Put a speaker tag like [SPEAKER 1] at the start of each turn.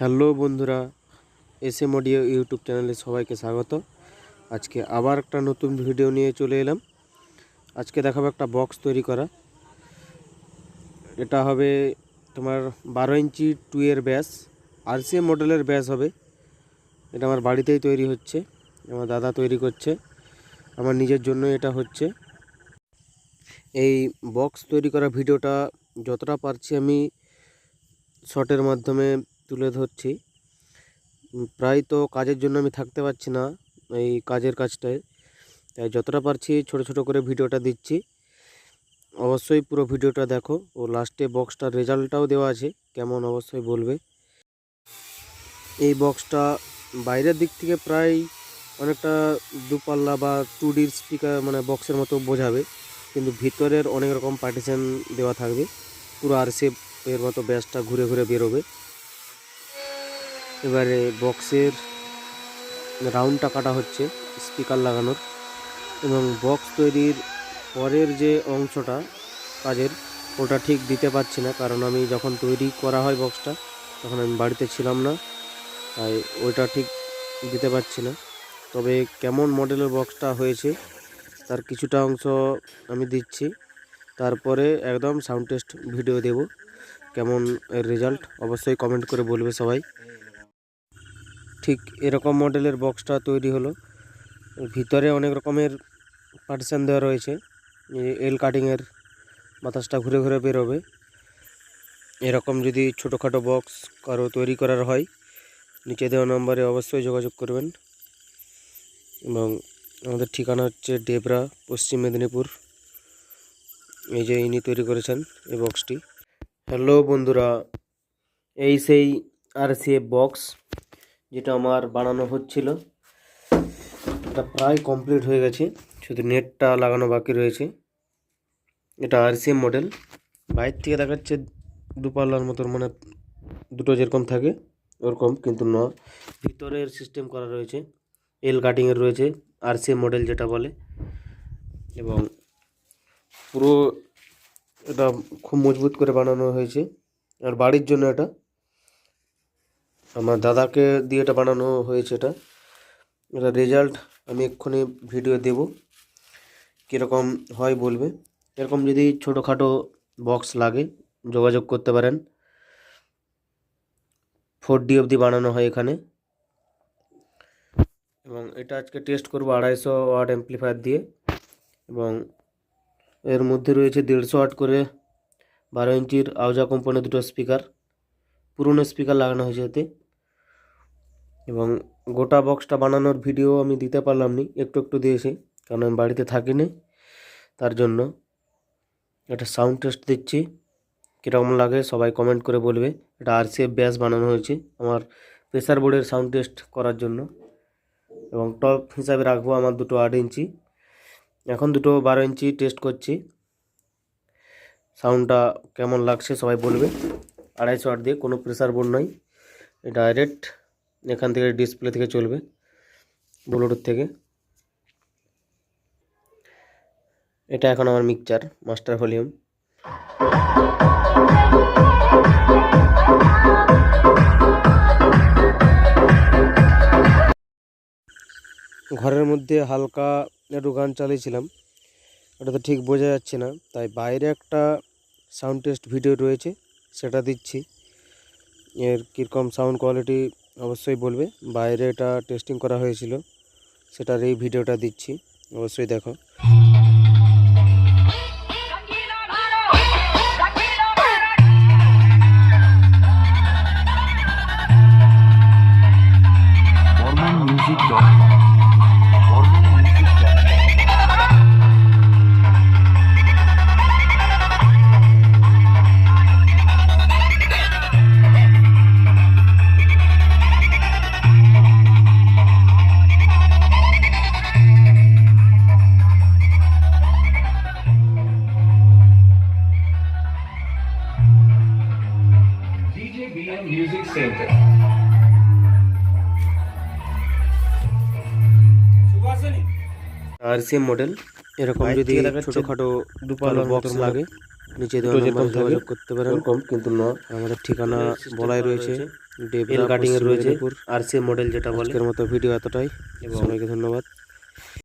[SPEAKER 1] Hello বন্ধুরা, S M audio YouTube চ্যানেলে সবাইকে স্বাগত। আজকে আবার একটা নতুন ভিডিও নিয়ে চলে এলাম। আজকে দেখাবো একটা বক্স তৈরি করা। এটা হবে তোমার বারো ইঞ্চি টু এর ব্যাস, আর সি মডেলের ব্যাস হবে। এটা আমার বাড়িতেই তৈরি হচ্ছে, আমার দাদা তৈরি করছে। আমার নিজের জন্য এটা হচ্ছে। এই বক্স তৈরি করা ভিডিওটা যতটা পারছি আমি শর্টের মাধ্যমে তুলে ধরছি। প্রায় তো কাজের জন্য আমি থাকতে পারছি না এই কাজের কাজটায়। তাই যতটা পারছি ছোট ছোট করে ভিডিওটা দিচ্ছি। অবশ্যই পুরো ভিডিওটা দেখো ও লাস্টে বক্সটার রেজাল্টটাও দেওয়া আছে, কেমন অবশ্যই বলবে। এই বক্সটা বাইরের দিক থেকে প্রায় অনেকটা দুপাল্লা বা টু ডির স্পিকার মানে বক্সের মতো বোঝাবে, কিন্তু ভিতরের অনেক রকম পার্টিশন দেওয়া থাকবে। পুরো আর এর মতো ব্যাসটা ঘুরে ঘুরে বেরোবে। এবারে বক্সের রাউন্ডটা কাটা হচ্ছে স্পিকার লাগানোর। এবং বক্স তৈরির পরের যে অংশটা কাজের, ওটা ঠিক দিতে পারছি না, কারণ আমি যখন তৈরি করা হয় বক্সটা তখন আমি বাড়িতে ছিলাম না, তাই ওইটা ঠিক দিতে পারছি না। তবে কেমন মডেলের বক্সটা হয়েছে, তার কিছুটা অংশ আমি দিচ্ছি। তারপরে একদম সাউন্ড টেস্ট ভিডিও দেব, কেমন রেজাল্ট অবশ্যই কমেন্ট করে বলবে সবাই। ঠিক এরকম মডেলের বক্সটা তৈরি হলো। ভিতরে অনেক রকমের পার্টিশান দেওয়া রয়েছে। এল কাটিংয়ের বাতাসটা ঘুরে ঘুরে বেরোবে। এরকম যদি ছোটোখাটো বক্স কারও তৈরি করার হয়, নিচে দেওয়া নম্বরে অবশ্যই যোগাযোগ করবেন। এবং আমাদের ঠিকানা হচ্ছে ডেবরা, পশ্চিম মেদিনীপুর। এই যে ইনি তৈরি করেছেন এই বক্সটি হ্যালো বন্ধুরা, এই সেই আর সি বক্স যেটা আমার বানানো হচ্ছিল, এটা প্রায় কমপ্লিট হয়ে গেছে। শুধু নেটটা লাগানো বাকি রয়েছে। এটা আর সি মডেল বাইর থেকে দেখাচ্ছে দুপাল্লার মতো মানে দুটো যেরকম থাকে, ওরকম, কিন্তু ন। ভিতরের সিস্টেম করা রয়েছে। এল কাটিংয়ের রয়েছে আর সি মডেল যেটা বলে। এবং পুরো এটা খুব মজবুত করে বানানো হয়েছে। আর বাড়ির জন্য এটা আমার দাদাকে দিয়ে এটা বানানো হয়েছে এটা। এটা রেজাল্ট আমি এক্ষুনি ভিডিও দেব, কীরকম হয় বলবে। এরকম যদি ছোটোখাটো বক্স লাগে, যোগাযোগ করতে পারেন। ফোর ডি অবধি বানানো হয় এখানে। এবং এটা আজকে টেস্ট করব আড়াইশো ওয়াট অ্যাম্পলিফায়ার দিয়ে। এবং এর মধ্যে রয়েছে দেড়শো ওয়াট করে বারো ইঞ্চির আউজা কোম্পানির দুটো স্পিকার পুরনো স্পিকার লাগানো হয়েছে এতে। এবং গোটা বক্সটা বানানোর ভিডিও আমি দিতে পারলাম নি, একটু একটু দিয়েছি, কারণ আমি বাড়িতে থাকি নি তার জন্য একটা সাউন্ড টেস্ট দিচ্ছি। কীরকম লাগে সবাই কমেন্ট করে বলবে। এটা আর সি ব্যাস বানানো হয়েছে, আমার প্রেসার বোর্ডের সাউন্ড টেস্ট করার জন্য। এবং টপ হিসাবে রাখব আমার দুটো আট ইঞ্চি। এখন দুটো বারো ইঞ্চি টেস্ট করছি। সাউন্ডটা কেমন লাগছে সবাই বলবে। আড়াইশো আট দিয়ে, কোনো প্রেসার বোর্ড নয় ডাইরেক্ট এখান থেকে ডিসপ্লে থেকে চলবে ব্লুটুথ থেকে। এটা এখন আমার মিক্সচার মাস্টার ভলিউম ঘরের মধ্যে হালকা একটু গান চালিয়েছিলাম। ওটা তো ঠিক বোঝা যাচ্ছে না, তাই বাইরে একটা সাউন্ড টেস্ট ভিডিও রয়েছে। সেটা দিচ্ছি। এর কীরকম সাউন্ড কোয়ালিটি অবশ্যই বলবে। বাইরে এটা টেস্টিং করা হয়েছিল, সেটার এই ভিডিওটা দিচ্ছি, অবশ্যই দেখো।
[SPEAKER 2] Mormonmusic.com Center.
[SPEAKER 1] আর সেম মডেল এরকম যদি ছোটোখাটো দুপালো বক্স লাগে। নিচে দেওয়া নম্বরে যোগাযোগ করতে পারেন।
[SPEAKER 3] কম কিন্তু ন।
[SPEAKER 1] আমাদের ঠিকানা বলাই রয়েছে
[SPEAKER 3] এল কাটিং এর রয়েছে আর সে মডেল যেটা বলে।
[SPEAKER 1] আজকের মতো ভিডিও এতটাই। সবাইকে ধন্যবাদ।